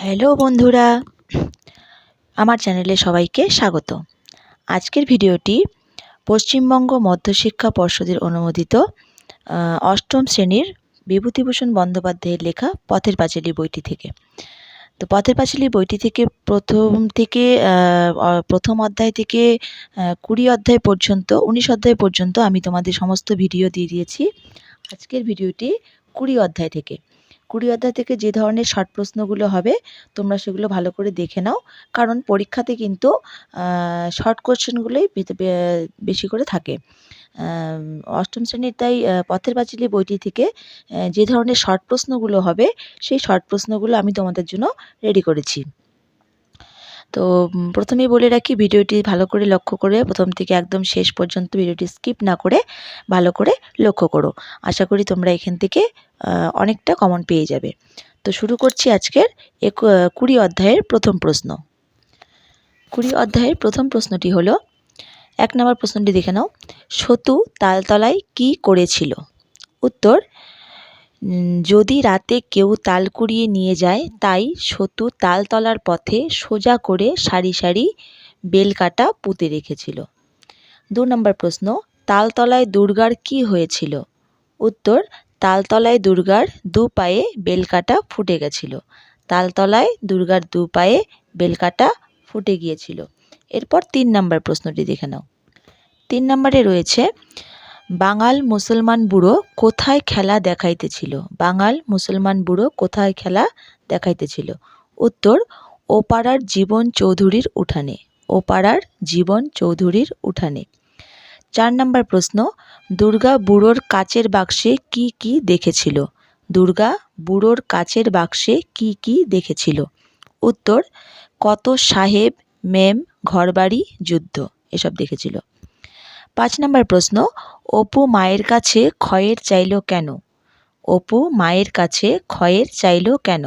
Hello বন্ধুরা, আমার চ্যানেলে সবাইকে স্বাগত। আজকের ভিডিওটি পশ্চিমবঙ্গ মধ্যশিক্ষা পর্ষদের অনুমোদিত অষ্টম শ্রেণির বিভূতিভূষণ বন্দ্যোপাধ্যায়ের লেখা পথের পাঁচালী বইটি থেকে। তো পথের পাঁচালী বইটি থেকে প্রথম থেকে প্রথম অধ্যায় থেকে কুড়ি অধ্যায় পর্যন্ত, উনিশ অধ্যায় পর্যন্ত আমি তোমাদের সমস্ত ভিডিও দিয়ে দিয়েছি। আজকের ভিডিওটি কুড়ি অধ্যায় থেকে। কুড়ি অধ্যায় থেকে যে ধরনের শর্ট প্রশ্নগুলো হবে, তোমরা সেগুলো ভালো করে দেখে নাও। কারণ পরীক্ষাতে কিন্তু শর্ট কোশ্চেনগুলোই বেশি করে থাকে। অষ্টম শ্রেণির তাই পথের পাঁচিলি বইটি থেকে যে ধরনের শর্ট প্রশ্নগুলো হবে, সেই শর্ট প্রশ্নগুলো আমি তোমাদের জন্য রেডি করেছি। তো প্রথমেই বলে রাখি ভিডিওটি ভালো করে লক্ষ্য করে প্রথম থেকে একদম শেষ পর্যন্ত ভিডিওটি স্কিপ না করে ভালো করে লক্ষ্য করো। আশা করি তোমরা এখান থেকে অনেকটা কমন পেয়ে যাবে। তো শুরু করছি আজকের এক কুড়ি অধ্যায়ের প্রথম প্রশ্ন। কুড়ি অধ্যায়ের প্রথম প্রশ্নটি হলো, এক নম্বর প্রশ্নটি দেখে নাও। সতু তালতলায় কি করেছিল? উত্তর যদি রাতে কেউ তাল কুড়িয়ে নিয়ে যায়, তাই সতু তালতলার পথে সোজা করে সারি সারি বেলকাটা পুঁতে রেখেছিল। দু নম্বর প্রশ্ন তালতলায় দুর্গার কি হয়েছিল? উত্তর তালতলায় দুর্গার দু পায়ে বেলকাটা ফুটে গেছিল। তালতলায় দুর্গার দু পায়ে বেলকাটা ফুটে গিয়েছিল। এরপর তিন নম্বর প্রশ্নটি দেখে নাও। তিন নম্বরে রয়েছে বাঙাল মুসলমান বুড়ো কোথায় খেলা দেখাইতেছিল? বাঙাল মুসলমান বুড়ো কোথায় খেলা দেখাইতেছিল? উত্তর, ওপাড়ার জীবন চৌধুরীর উঠানে। ওপাড়ার জীবন চৌধুরীর উঠানে। চার নম্বর প্রশ্ন, দুর্গা বুড়োর কাচের বাক্সে কি কি দেখেছিল? দুর্গা বুড়োর কাচের বাক্সে কি কি দেখেছিল? উত্তর, কত সাহেব, মেম, ঘরবাড়ি, যুদ্ধ এসব দেখেছিল। পাঁচ নম্বর প্রশ্ন, অপু মায়ের কাছে ক্ষয়ের চাইল কেন? অপু মায়ের কাছে ক্ষয়ের চাইল কেন?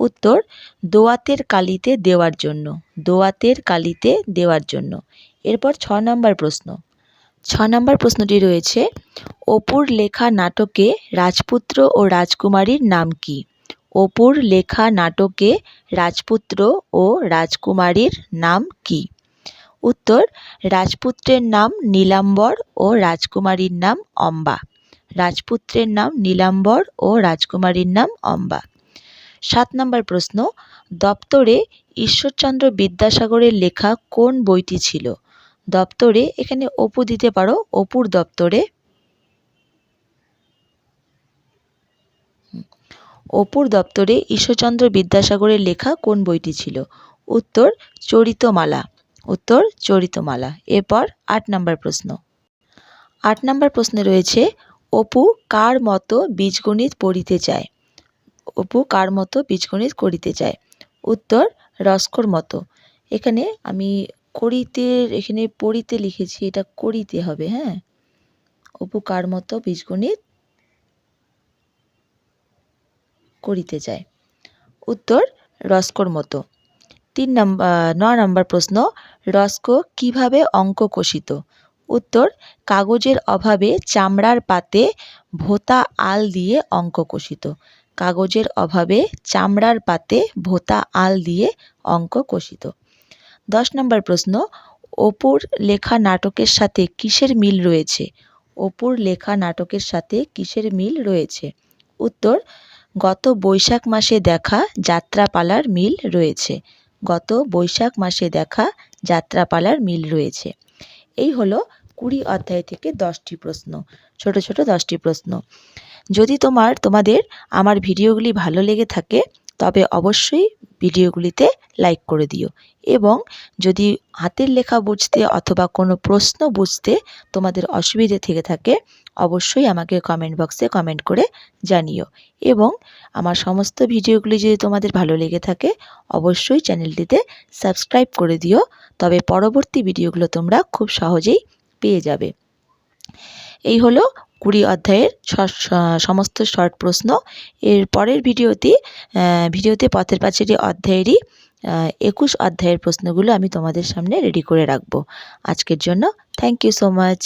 উত্তর, দোয়াতের কালিতে দেওয়ার জন্য, দোয়াতের কালিতে দেওয়ার জন্য। এরপর ছ নম্বর প্রশ্ন। ছ নম্বর প্রশ্নটি রয়েছে, অপুর লেখা নাটকে রাজপুত্র ও রাজকুমারীর নাম কি? অপুর লেখা নাটকে রাজপুত্র ও রাজকুমারীর নাম কি? উত্তর, রাজপুত্রের নাম নীলাম্বর ও রাজকুমারীর নাম অম্বা। রাজপুত্রের নাম নীলাম্বর ও রাজকুমারীর নাম অম্বা। সাত নম্বর প্রশ্ন, দপ্তরে ঈশ্বরচন্দ্র বিদ্যাসাগরের লেখা কোন বইটি ছিল? দপ্তরে, এখানে অপু দিতে পারো, অপুর দপ্তরে। অপুর দপ্তরে ঈশ্বরচন্দ্র বিদ্যাসাগরের লেখা কোন বইটি ছিল? উত্তর, চরিতমালা। উত্তর চরিতমালা। এরপর আট নম্বর প্রশ্ন। আট নম্বর প্রশ্নে রয়েছে, অপু কার মতো বীজগণিত পড়িতে চায়? অপু কার মতো বীজগণিত করিতে চায়? উত্তর, রস্কর মতো। এখানে আমি করিতে, এখানে পড়িতে লিখেছি, এটা করিতে হবে হ্যাঁ? অপু কার মতো বীজগণিত করিতে চায়? উত্তর, রস্কর মতো। তিন নম্বর ন নম্বর প্রশ্ন, রস্ক কীভাবে অঙ্ক কষিত? উত্তর, কাগজের অভাবে চামড়ার পাতে ভোতা আল দিয়ে অঙ্ক কষিত। কাগজের অভাবে চামড়ার পাতে ভোতা আল দিয়ে অঙ্ক কষিত। দশ নম্বর প্রশ্ন, অপুর লেখা নাটকের সাথে কিসের মিল রয়েছে? অপুর লেখা নাটকের সাথে কিসের মিল রয়েছে? উত্তর, গত বৈশাখ মাসে দেখা যাত্রাপালার মিল রয়েছে। গত বৈশাখ মাসে দেখা যাত্রাপালার মিল রয়েছে। এই হলো কুড়ি অধ্যায় থেকে দশটি প্রশ্ন, ছোট ছোট দশটি প্রশ্ন। যদি তোমার, তোমাদের আমার ভিডিওগুলি ভালো লেগে থাকে, তবে অবশ্যই ভিডিওগুলিতে লাইক করে দিও এবং যদি হাতের লেখা বুঝতে অথবা কোনো প্রশ্ন বুঝতে তোমাদের অসুবিধে থেকে থাকে অবশ্যই আমাকে কমেন্ট বক্সে কমেন্ট করে জানিও। এবং আমার সমস্ত ভিডিওগুলি যদি তোমাদের ভালো লেগে থাকে, অবশ্যই চ্যানেলটিতে সাবস্ক্রাইব করে দিও। তবে পরবর্তী ভিডিওগুলো তোমরা খুব সহজেই পেয়ে যাবে। এই হলো কুড়ি অধ্যায়ের সমস্ত শর্ট প্রশ্ন। এর পরের ভিডিওতে ভিডিওতে পথের পাঁচালী অধ্যায়েরই একুশ অধ্যায়ের প্রশ্নগুলো আমি তোমাদের সামনে রেডি করে রাখব। আজকের জন্য থ্যাংক ইউ সো মাচ